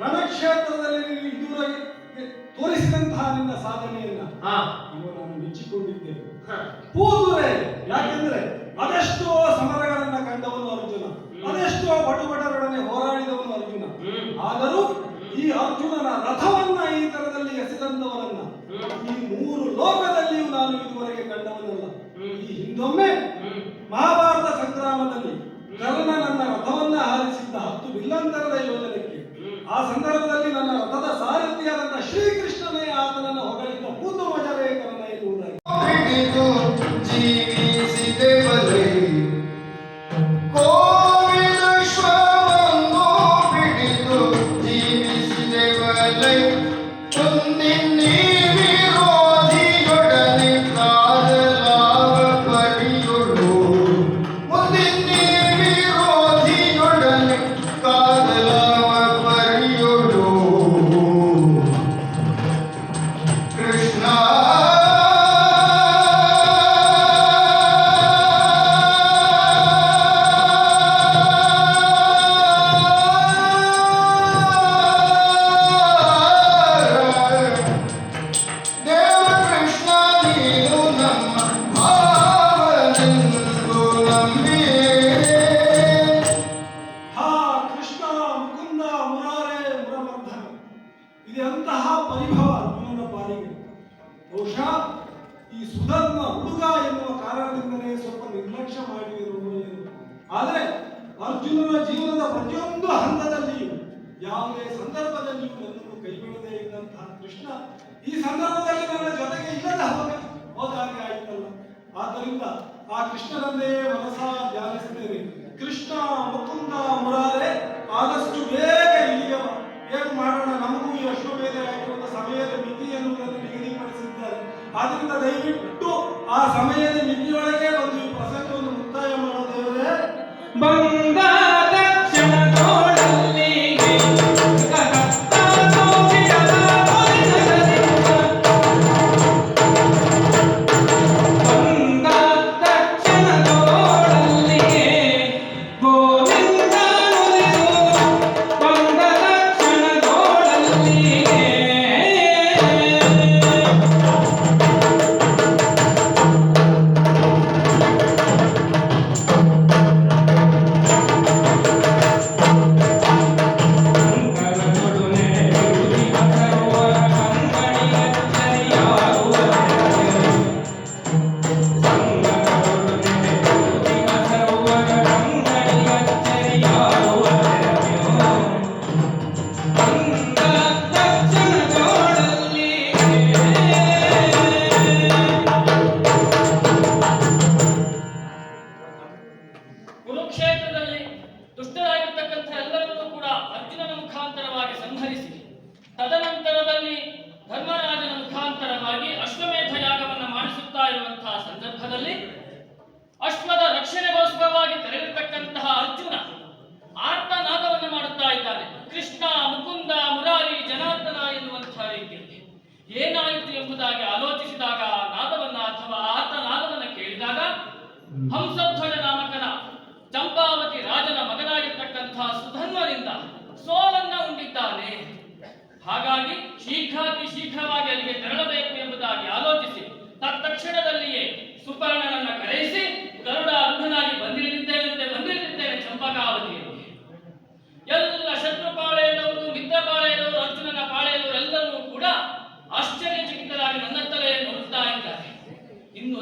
ನನ್ನ ಕ್ಷೇತ್ರದಲ್ಲಿ ನೀನು ತೋರಿಸಿದಂತಹ ನಿನ್ನ ಸಾಧನೆಯನ್ನ ನಾನು ಮೆಚ್ಚಿಕೊಂಡಿದ್ದೇನೆ. ಪೂರ್ವರೇ ಯಾಕೆಂದ್ರೆ ಅದೆಷ್ಟೋ ಸಮರಗಳನ್ನ ಕಂಡವನು ಅರ್ಜುನ. ಅದೆಷ್ಟೋ ಬಡುಬಡರೊಡನೆ ಹೋರಾಡಿದವನು ಅರ್ಜುನ. ಆದರೂ ಈ ಅರ್ಜುನನ ರಥವನ್ನ ಈ ತರದಲ್ಲಿ ಎಸೆದಂತವನನ್ನ ಈ ಮೂರು ಲೋಕದಲ್ಲಿಯೂ ನಾನು ಇದುವರೆಗೆ ಕಂಡವನಲ್ಲ. ಈ ಹಿಂದೊಮ್ಮೆ ಮಹಾಭಾರತ ಸಂಗ್ರಾಮದಲ್ಲಿ ಕರ್ಣನನ್ನ ರಥವನ್ನ ಹಾರಿಸಿದ್ದ ಹತ್ತು ಬಿಲ್ಲಂತರದ ಯೋಜನೆ. ಆ ಸಂದರ್ಭದಲ್ಲಿ ನನ್ನ ರಥದ ಸಾರಥಿಯಾದಂತ ಶ್ರೀಕೃಷ್ಣನೇ ಆತನನ್ನು ಹೊಗಳಿದ್ದ ಪೂತು ಮಜವೇ ಕರ್ಣ ಎನ್ನುವುದಾಗಿ ಕೃಷ್ಣ, ಈ ಸಂದರ್ಭದಲ್ಲಿ ನನ್ನ ಜೊತೆಗೆ ಇಲ್ಲದ ಹೋಗ ಹೋದಾಗೆ ಆಯ್ತಲ್ಲ. ಆದ್ದರಿಂದ ಆ ಕೃಷ್ಣನನ್ನೇ ಮನಸ ಧ್ಯಾನಿಸಿದ್ದೇನೆ ಕೃಷ್ಣ ಮುಕುಂದ ಮುರಾರೆ, ಆದಷ್ಟು ಬೇಗ ಇಲ್ಲಿಗೆ. ಏನು ಮಾಡೋಣ? ನಮಗೂ ಈ ಅಶ್ವಮೇಧ ಅಂತ ಸಮಯದ ಮಿತಿ ಎನ್ನುವುದನ್ನು ನಿಗದಿಪಡಿಸಿದ್ದಾರೆ. ಆದ್ರಿಂದ ದಯವಿಟ್ಟು ಆ ಸಮಯದ ಮಿತಿಯೊಳಗೆ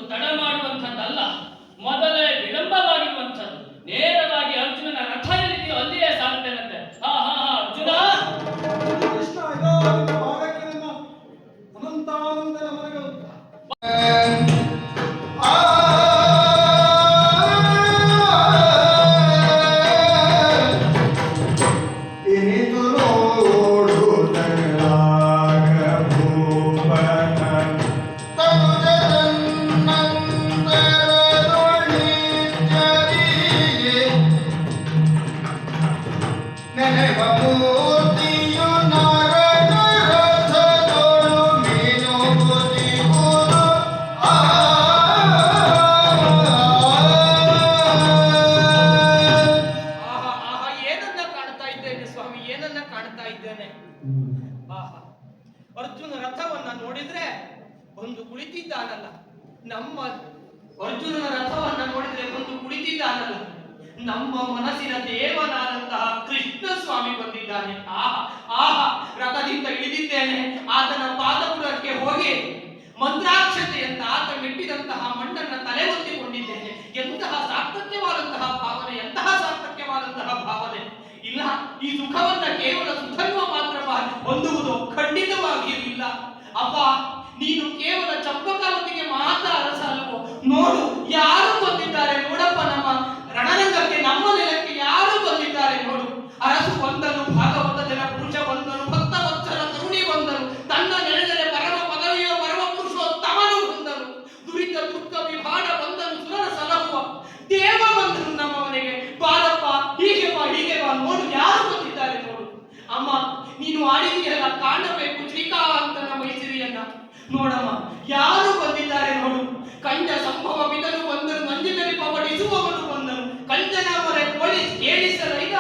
ತಡ ಮಾಡುವಂಥದ್ದಲ್ಲ. ಮೊದಲೇ ವಿಳಂಬವಾಗಿರುವಂಥದ್ದು ರಥದಿಂದ ಆತನ ಪಾದಪುರಕ್ಕೆ ಹೋಗಿ ಮಂತ್ರಾಕ್ಷತೆಯಂತ ಆತ ಮೆಟ್ಟಿದಂತಹ ಮಣ್ಣನ್ನ ತಲೆ ಒತ್ತಿಕೊಂಡಿದ್ದೇನೆ. ಎಂತಹ ಸಾರ್ಥಕ್ಯವಾದಂತಹ ಭಾವನೆ, ಎಂತಹ ಸಾರ್ಥಕ್ಯವಾದಂತಹ ಭಾವನೆ. ಇಲ್ಲ, ಈ ಸುಖವನ್ನ ಕೇವಲ ಸುಖನ್ವ ಮಾತ್ರ ಹೊಂದುವುದು ಖಂಡಿತವಾಗಿಯೂ ಇಲ್ಲ. ಅಪ್ಪ ನೀನು ಕೇವಲ ಚಂಪಕಾವತಿಗೆ ಮಾತ್ರ ಅರಸ ಅಲ್ವೋ ನೋಡು, ಯಾರು ಬಂದಿದ್ದಾರೆ ನೋಡಪ್ಪ ನಮ್ಮ ರಣರಂಗಕ್ಕೆ ನಮ್ಮ ನೆಲಕ್ಕೆ ಯಾರು ಬಂದಿದ್ದಾರೆ ನೋಡು ಅರಸು ಬಂದನು ಭಾಗವತ ಜನ ಪುರುಷ ಬಂದನು ಭಕ್ತ ವತ್ಸಲ ಕರುಣಿ ಬಂದನು ತನ್ನ ನೆನೆದರೆ ಪರಮ ಪದವಿಯ ಪರಮ ಪುರುಷೋತ್ತಮನು ಬಂದನು ದುರಿತ ದುಃಖ ವಿಭಾಡ ಬಂದನು ಸುರರ ಸಲಹುವ ದೇವ ಬಂದನು ನಮ್ಮ ಮನೆಗೆ ಬಾರಪ್ಪ ಹೀಗೆ ಬಾ ಹೀಗೆ ಬಾ ನೋಡು ಯಾರು ಬಂದಿದ್ದಾರೆ ನೋಡು ಅಮ್ಮ, ನೀನು ಆಡಿದೆಯಲ್ಲ ಕಾಣಬೇಕು, ಶ್ರೀಕಾಂತನ ಮೈಸಿರಿಯನ್ನ. ನೋಡಮ್ಮ, ಯಾರು ಬಂದಿದ್ದಾರೆ ನೋಡು. ಕಂಡ ಸಂಭವ ಬಿದನು ಬಂದರು ಮಂಜಿನಲ್ಲಿ ಪವಡಿಸುವವನು ಬಂದನು. ಕಂಚನ ಮೊರೆ ಪೊಲೀಸ್ ಕೇಳಿಸಲೈದ.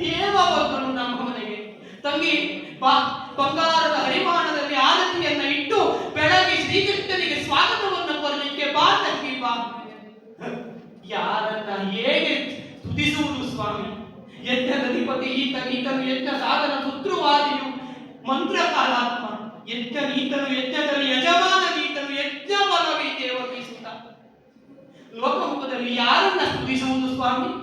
ದೇವ ಬಂದನು ನಮ್ಮ ಮನೆಗೆ. ತಂಗಿ, ಬಾ, ಬಂಗಾರದ ಹರಿಮಾಣದಲ್ಲಿ ಆರತಿಯನ್ನ ಇಟ್ಟು ಬೆಳಗ್ಗೆ ಶ್ರೀಕೃಷ್ಣನಿಗೆ ಸ್ವಾಗತವನ್ನು ಕೋರಲಿಕ್ಕೆ ಬಾ ತಂಗಿ ಬಾ ಯಾರನ್ನ ಹೇಗೆ ಸ್ತುತಿಸುವುದು ಸ್ವಾಮಿ ಯಜ್ಞದ ಅಧಿಪತಿ ಈತ ಈತನು ಯಜ್ಞ ಸಾಧನ ಪುತ್ರವಾದಿಯು ಮಂತ್ರಕಾಲಾತ್ಮ. ಯಜ್ಞ ಈತನು ಯಜ್ಞದಲ್ಲಿ ಯಜಮಾನ, ಈತನು ಯಜ್ಞ ಬಲವೇ ದೇವಕಿ ಸುತ ಲೋಕಮುಖದಲ್ಲಿ ಯಾರನ್ನ ಸ್ತುತಿಸುವುದು ಸ್ವಾಮಿ?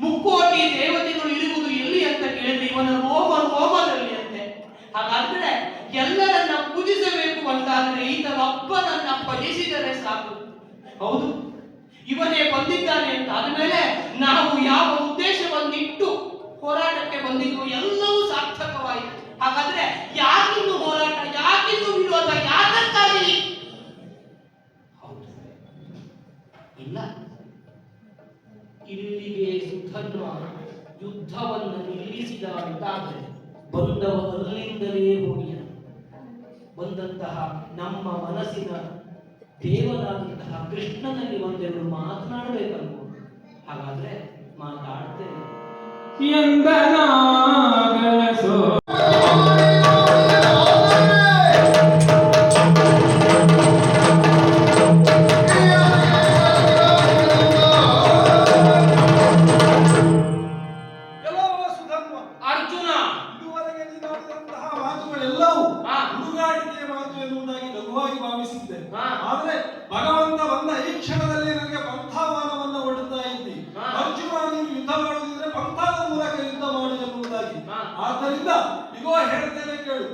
ಮುಕ್ಕೋಟಿ ದೇವತೆಗಳು ಇರುವುದು ಎಲ್ಲಿ ಅಂತ ಕೇಳಿದ್ರೆ ಇವನ ರೋಮ ರೋಮದಲ್ಲಿ ಅಂತೆ. ಹಾಗಾದ್ರೆ ಎಲ್ಲರನ್ನ ಪೂಜಿಸಬೇಕು ಅಂತಾದ್ರೆ ಈತನ ಅಪ್ಪನನ್ನ ಭಜಿಸಿದರೆ ಸಾಕು. ಹೌದು. ಇವನೇ ಬಂದಿದ್ದಾನೆ ಅಂತ ಆದಮೇಲೆ ನಾವು ಯಾವ ಉದ್ದೇಶವನ್ನಿಟ್ಟು ಹೋರಾಟಕ್ಕೆ ಬಂದಿದ್ದು ಎಲ್ಲವೂ ಸಾರ್ಥಕವಾಯಿತು. ಹಾಗಾದ್ರೆ ಯಾಕಿನ್ನು ಹೋರಾಟ, ಯಾಕಿನ್ನು ವಿರೋಧ ಹೌದು. ಇಲ್ಲ. ಇಲ್ಲಿಗೆ ಸುಧನ್ವ ಯುದ್ಧವನ್ನು ನಿಲ್ಲಿಸಿದ ಅಂತಾದ್ರೆ ಬಂದವ ಅಲ್ಲಿಂದಲೇ ಬಂದಂತಹ ನಮ್ಮ ಮನಸ್ಸಿನ ದೇವರಾದಂತಹ ಕೃಷ್ಣನಲ್ಲಿ ಒಂದೆರಡು ಮಾತನಾಡಬೇಕಲ್ವ? ಹಾಗಾದ್ರೆ ಮಾತಾಡ್ತೇನೆ. ಆದ್ದರಿಂದ ಇಗೋ ಹೇಳ್ತೇನೆ ಕೇಳು.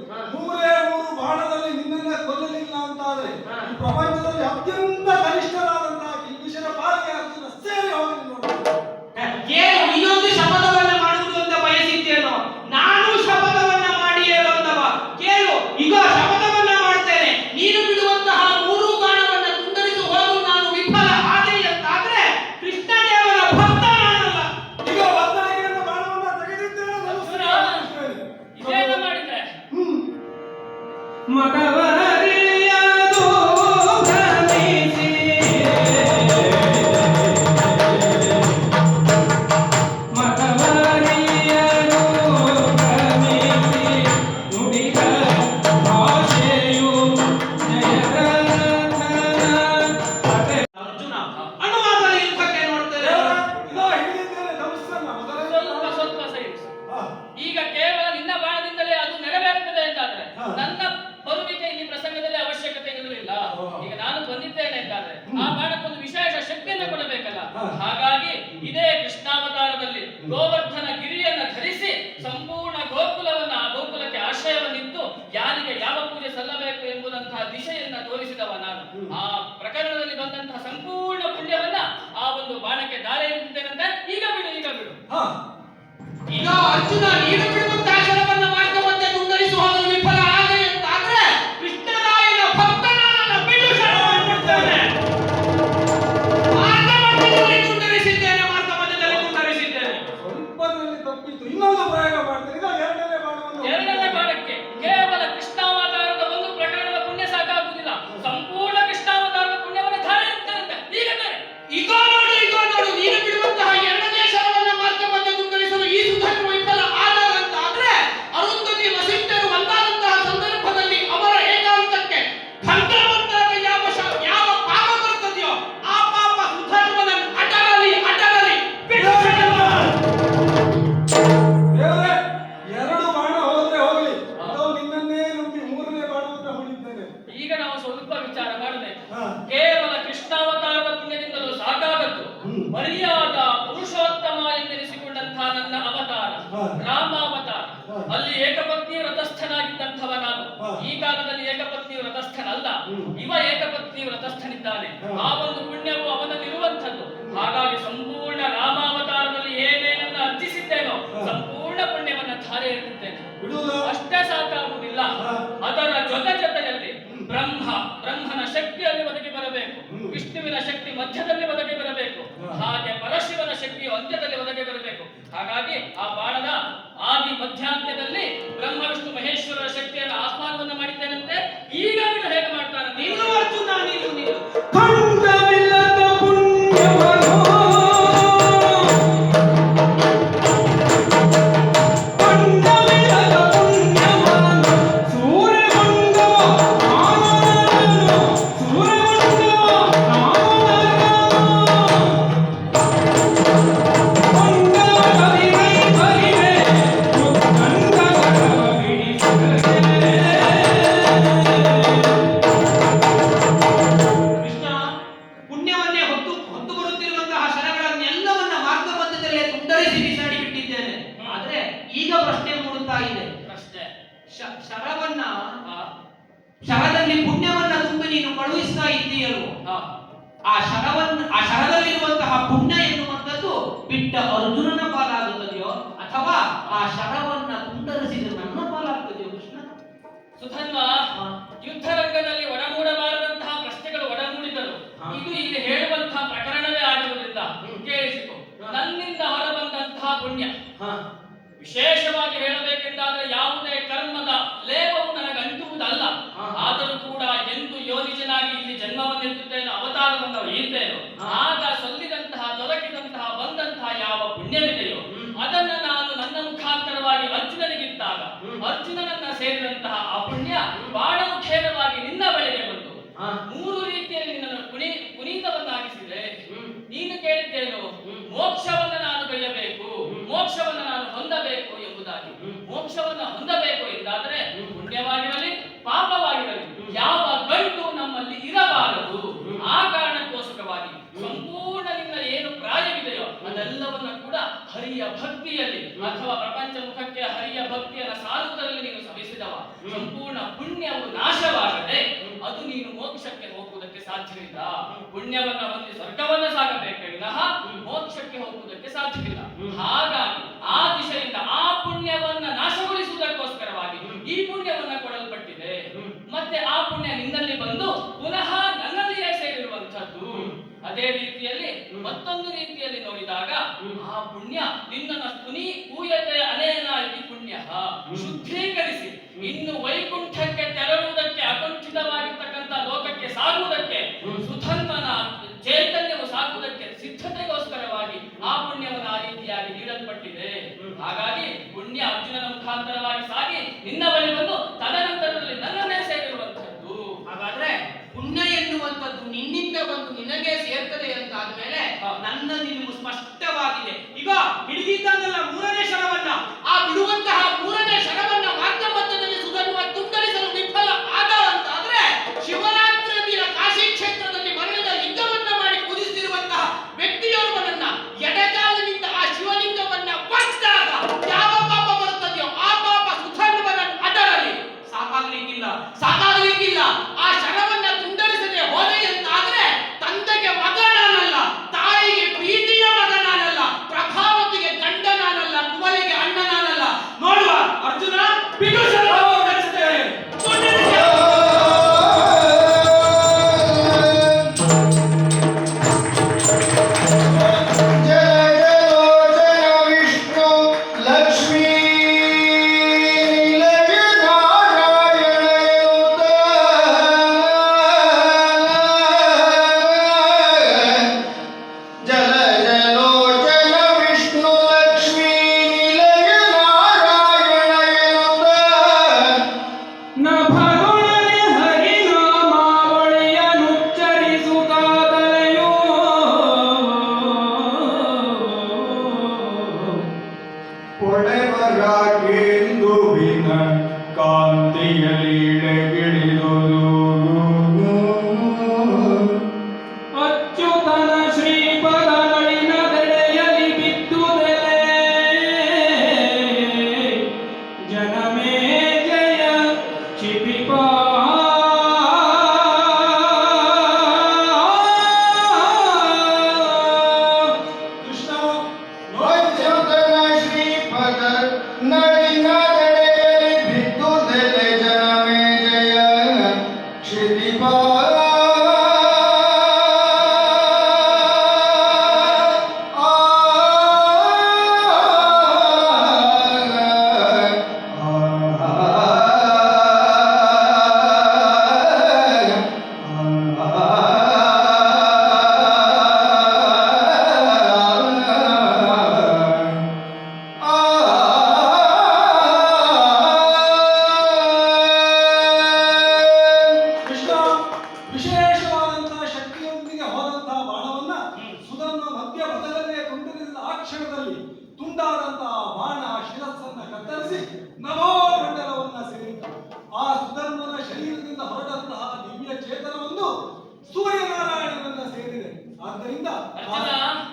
ದಾರಿ ಈಗ ಬಿಡು ಈಗ ಬಿಡು. ಈಗ ಅರ್ಜುನ ನೀನು ಬಿಡುವಂತಹ ಇವ ಏಕಪತ್ನಿ ವ್ರತಸ್ಥನಿದ್ದಾನೆ. ಆ ಒಂದು ಪುಣ್ಯವು ಅವನಲ್ಲಿರುವಂಥದ್ದು. ಹಾಗಾಗಿ ಸಂಪೂರ್ಣ ರಾಮಾವತಾರದಲ್ಲಿ ಏನೇನನ್ನ ಅರ್ಜಿಸಿದ್ದೇನೋ ಸಂಪೂರ್ಣ ಪುಣ್ಯವನ್ನ ಧಾರೆ ಇರುತ್ತೇನೆ ಅಷ್ಟೇ ಸಾಕಾಗುವುದಿಲ್ಲ. ಅದರ ಜೊತೆ ಜೊತೆಯಲ್ಲಿ ಬ್ರಹ್ಮ ಬ್ರಹ್ಮನ ಶಕ್ತಿಯಲ್ಲಿ ಒದಗಿ ಬರಬೇಕು. ವಿಷ್ಣುವಿನ ಶಕ್ತಿ ಮಧ್ಯದಲ್ಲಿ ಒದಗಿ ಬರಬೇಕು. ಹಾಗೆ ಪರಶಿವನ ಶಕ್ತಿಯು ಅಂತ್ಯದಲ್ಲಿ ಒದಗಿ ಬರಬೇಕು. ಹಾಗಾಗಿ ಆ ಬಾಣದ ಆದಿ ಮಧ್ಯಾಂತ್ಯದಲ್ಲಿ ಬ್ರಹ್ಮ ವಿಷ್ಣು ಮಹೇಶ್ವರರ ಶಕ್ತಿಯನ್ನು ಆಹ್ವಾನವನ್ನು ಮಾಡಿದ್ದೇನಂತೆ? ಬಿಟ್ಟ ಅರ್ಜುನನ ಪಾಲಾಗುತ್ತದೆಯೋ ಅಥವಾ ಆ ಶರವನ್ನ ಕುಂದರಿಸಿದ ನನ್ನ ಪಾಲಾಗುತ್ತದೆಯೋ ಕೃಷ್ಣ? ಸುಧನ್ವ ಯುದ್ಧ ರಂಗದಲ್ಲಿ ಒಡಗೂಡಬಾರದಂತಹ ಪ್ರಶ್ನೆಗಳು ಒಡಗೂಡಿದರು ಇದು ಇಲ್ಲಿ ಹೇಳುವಂತಹ ಪ್ರಕರಣವೇ ಆಗಿರುವುದಿಲ್ಲ ಕೇಳಿಸಿತು. ನನ್ನಿಂದ ಹೊರಬಂದಂತಹ ಪುಣ್ಯ. ವಿಶೇಷವಾಗಿ ಹೇಳಬೇಕೆಂದಾದರೆ ಮೂರು ರೀತಿಯಲ್ಲಿ ನಿನ್ನನ್ನು ಪುಣಿ ಪುನೀತವನ್ನಾಗಿಸಿದೆ ನೀನು ಕೇಳಿದ್ದೇನು. ಮೋಕ್ಷವನ್ನ ನಾನು ಬೆಳೆಯಬೇಕು. ಮೋಕ್ಷವನ್ನ ನಾನು ಹೊಂದಬೇಕು ಎಂಬುದಾಗಿ. ಮೋಕ್ಷವನ್ನ ಹೊಂದಬೇಕು ಎಂದಾದ್ರೆ. ಪುಣ್ಯವಾಗಿರಲಿ ಪಾಪವಾಗಿರಲಿ ಯಾವ ಗಂಟು ನಮ್ಮಲ್ಲಿ ಇರಬಾರದು. ಆ ಕಾರಣಕ್ಕೋಸ್ಕರವಾಗಿ ಸಂಪೂರ್ಣ ನಿನ್ನ ಏನು ಪ್ರಾಯವಿದೆಯೋ ಅದೆಲ್ಲವನ್ನ ಕೂಡ ಹರಿಯ ಭಕ್ತಿಯಲ್ಲಿ ಅಥವಾ ಪ್ರಪಂಚ ಮುಖಕ್ಕೆ ಹರಿಯ ಭಕ್ತಿಯನ್ನ ಸಾರುವುದರಲ್ಲಿ ನೀನು ಸವಿಸಿದವ. ಸಂಪೂರ್ಣ ಪುಣ್ಯವು ನೀನು ಮೋಕ್ಷಕ್ಕೆ ಹೋಗುವುದಕ್ಕೆ ಸಾಧ್ಯವಿಲ್ಲ. ಪುಣ್ಯವನ್ನ ಹೊಂದಿ ಸ್ವರ್ಗವನ್ನ ಸಾಗಬೇಕೆ ವಿನಃ ಮೋಕ್ಷಕ್ಕೆ ಹೋಗುವುದಕ್ಕೆ ಸಾಧ್ಯವಿಲ್ಲ. ಹಾಗಾಗಿ ಆ ದಿಶೆಯಿಂದ ಆ ಪುಣ್ಯವನ್ನ ನಾಶಗೊಳಿಸುವುದಕ್ಕೋಸ್ಕರವಾಗಿ ಈ ಪುಣ್ಯವನ್ನ ಕೊಡಲ್ಪಟ್ಟಿದೆ. ಮತ್ತೆ ಆ ಪುಣ್ಯ ನಿನ್ನಲ್ಲಿ ಬಂದು ಪುನಃ ನನ್ನಲ್ಲಿಯೇ ಸೇರಿರುವಂತದ್ದು ಅದೇ ರೀತಿಯಲ್ಲಿ ಮತ್ತೊಂದು ರೀತಿಯಲ್ಲಿ ನೋಡಿದಾಗ ಆ ಪುಣ್ಯ ನಿನ್ನನ್ನು ಪುನಿ ಪೂಯತೆ ಅನೇನ ಇತಿ ಪುಣ್ಯ ಶುದ್ಧೀಕರಿಸಿ ಇನ್ನು ವೈಕುಂಠಕ್ಕೆ ತೆರಳುವುದಕ್ಕೆ ಅಕುಂಠಿತವಾಗಿರ್ತಕ್ಕಂಥ ಲೋಕಕ್ಕೆ ಸಾಗುವುದಕ್ಕೆ ಹ್ಮ್. ಸುಧನ್ಮನ ಚೈತನ್ಯವು ಸಾಗುವುದಕ್ಕೆ ಸಿದ್ಧತೆಗೋಸ್ಕರವಾಗಿ ಆ ಪುಣ್ಯವನ್ನು ಆ ರೀತಿಯಾಗಿ ನೀಡಲ್ಪಟ್ಟಿದೆ ಹ್ಮ್. ಹಾಗಾಗಿ ಪುಣ್ಯ ಅರ್ಜುನನ ಮುಖಾಂತರವಾಗಿ ಸಾಗಿ ನಿನ್ನ ಬಳಿ ಬಂದು ತದನಂತರದಲ್ಲಿ ನನ್ನನ್ನೇ ಸೇರಿರುವಂತಹದ್ದು ಹಾಗಾದ್ರೆ ಪುಣ್ಯ ಎನ್ನುವಂಥದ್ದು ನಿನ್ನಿಂದ ಬಂದು ನಿನಗೆ ಸೇರ್ತದೆ ಅಂತ ಆದ್ಮೇಲೆ ಹಾ. ನನ್ನ ನಿಲುವು ಸ್ಪಷ್ಟವಾಗಿದೆ. ಈಗ ಹಿಡಿದಿದ್ದಾನಲ್ಲ ಮೂರನೇ ಶರವನ್ನ ಆ ಬಿಡುವಂತಹ ಮೂರನೇ ಕೊಳೆಮರಾಗೆಂದು ವಿನ ಕಾಂತಿಯಲಿಳೆಗಿಳಿದುದು ಶರೀರದಿಂದ ಹೊರಟಂತಹ ದಿವ್ಯ ಚೇತನವೊಂದು ಸೂರ್ಯನಾರಾಯಣನನ್ನ ಸೇರಿದೆ. ಆದ್ದರಿಂದ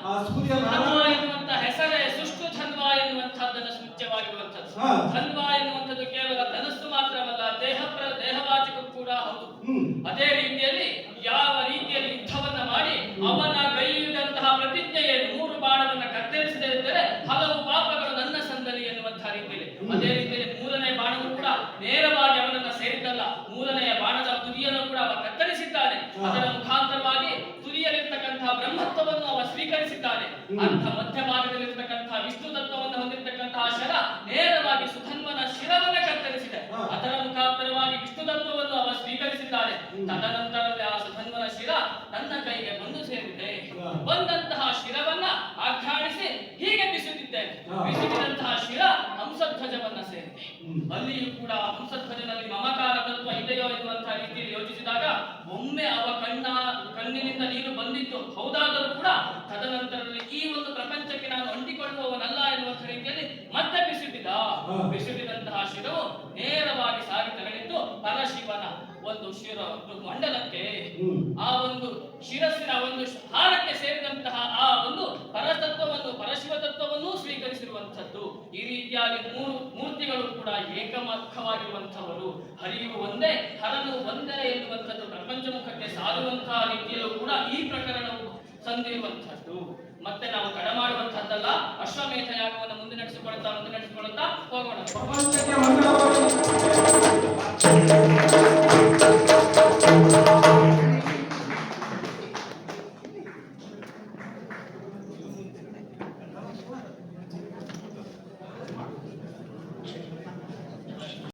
ಆ- ಸೂರ್ಯನಾರಾಯಣ ಎನ್ನುವಂತ ಹೆಸರೇ ಸುಷ್ಟು ಧನ್ವ ಎನ್ನುವಂತಹದ್ದನ್ನು ಸೂಚ್ಯವಾಗಿರುವಂತದ್ದು ಹಾ. ಧನ್ವ ಎನ್ನುವಂಥದ್ದು ಕೇವಲ ಧನಸ್ಸು ಮಾತ್ರವಲ್ಲ ದೇಹ ಪ್ರ ದೇಹವಾಚಕ ಕೂಡ ಹೌದು ಹ್ಮ್ ಅದೇ ರೀತಿಯಲ್ಲಿ ಯಾವ ರೀತಿಯಲ್ಲಿ ಯುದ್ಧವನ್ನ ಮಾಡಿ ಅವನ ಕೈಯಿದಂತಹ ಪ್ರತಿಜ್ಞೆ ಏನು ಮೂರು ಬಾಣವನ್ನ ಕತ್ತರಿಸದೇ ಇದ್ದರೆ ಹಲವು ಪಾಪಗಳು ನನ್ನ ಸಂದಲಿ ಎನ್ನುವಂತಹ ರೀತಿಯಲ್ಲಿ ಅದೇ ರೀತಿಯಲ್ಲಿ ಮೂರನೇ ಬಾಣವು ಕೂಡ ನೇರವಾಗಿ ಅವನನ್ನ ಸೇರಿದ್ದಲ್ಲ ಮೂರನೆಯ ಬಾಣದ ತುದಿಯನ್ನು ಕೂಡ ಅವ ಕತ್ತರಿಸಿದ್ದಾನೆ ಅದರ ಮುಖಾಂತರವಾಗಿ ತುದಿಯಲ್ಲಿರ್ತಕ್ಕಂತಹ ಬ್ರಹ್ಮತ್ವವನ್ನು ಅವ ಸ್ವೀಕರಿಸಿದ್ದಾನೆ ಅಂಥ ಮಧ್ಯಭಾಗದಲ್ಲಿರ್ತಕ್ಕಂತಹ ವಿಷ್ಣು ತತ್ವವನ್ನು ಹೊಂದಿರತಕ್ಕಂತಹ ಶರ ನೇರವಾಗಿ ಸುಧನ್ವನ ಶಿರವನ್ನ ಕತ್ತರಿಸಿದೆ ಹಾ. ಅದರ ಮುಖಾಂತರವಾಗಿ ವಿಷ್ಣು ತತ್ವವನ್ನು ಅವ ಸ್ವೀಕರಿಸಿದ್ದಾನೆ ತದನಂತರದಲ್ಲಿ ಆ ಸುಧನ್ವನ ಶಿರ ನನ್ನ ಕೈಗೆ ಬಂದು ಸೇರಿದೆ ಹಾ. ಬಂದಂತಹ ಶಿರವನ್ನ ಆಘಾಡಿಸಿ ಹೀಗೆ ಬಿಸುತ್ತಿದ್ದೇನೆ ಹಾ. ಬಿಸುತ್ತಿದಂತಹ ಶಿರ ಹಂಸಧ್ವಜವನ್ನ ಸೇರಿದೆ ಹ್ಮ್. ಅಲ್ಲಿಯೂ ಕೂಡ ಹಂಸಧ್ವಜನಲ್ಲಿ ಮಮಕಾರ ತತ್ವ ಇದೆಯೋ ಎನ್ನುವಂತಹ ರೀತಿಯಲ್ಲಿ ಯೋಚಿಸಿದಾಗ ಒಮ್ಮೆ ಅವ ಕಣ್ಣ ಕಣ್ಣಿನಿಂದ ನೀರು ಬಂದಿತ್ತು. ಹೌದಾದರೂ ಕೂಡ ತದನಂತರದಲ್ಲಿ ಈ ಒಂದು ಪ್ರಪಂಚಕ್ಕೆ ನಾನು ಅಂಟಿಕೊಳ್ಳುವವನಲ್ಲ ಎನ್ನುವಂಥ ರೀತಿಯಲ್ಲಿ ಮತ್ತೆ ಬಿಸಿಬಿದ. ಬಿಸಿಬಿದಂತಹ ಶಿರವು ನೇರವಾಗಿ ಸಾಗಿ ತೆರಳಿದ್ದು ಪರಶಿವನ ಒಂದು ಶಿರ ಒಂದು ಮಂಡಲಕ್ಕೆ. ಆ ಒಂದು ಶಿರಸ್ಸಿನ ಒಂದು ಹಾರಕ್ಕೆ ಸೇರಿದಂತಹ ಆ ಒಂದು ಪರತತ್ವವನ್ನು ಪರಶಿವ ತತ್ವವನ್ನು ಸ್ವೀಕರಿಸಿರುವಂತದ್ದು ಈ ರೀತಿಯಾಗಿ ಮೂರು ಮೂರ್ತಿಗಳು ಕೂಡ ಏಕಮುಖವಾಗಿರುವಂಥವರು. ಹರಿಯು ಒಂದೇ, ಹರನು ಒಂದೇ ಎನ್ನುವಂಥದ್ದು ಪ್ರಪಂಚಮುಖಕ್ಕೆ ಸಾರುವಂತಹ ರೀತಿಯಲ್ಲೂ ಕೂಡ ಈ ಪ್ರಕರಣವು ಸಂದಿರುವಂಥದ್ದು. ಮತ್ತೆ ನಾವು ತಡ ಮಾಡುವಂತಹದ್ದಲ್ಲ ಅಶ್ವಮೇಧ ಯಾಗವನ್ನು ಮುಂದೆ ನಡೆಸಿಕೊಳ್ಳುತ್ತಾ ಮುಂದೆ ನಡೆಸಿಕೊಳ್ಳುತ್ತಾ ಹೋಗೋಣ.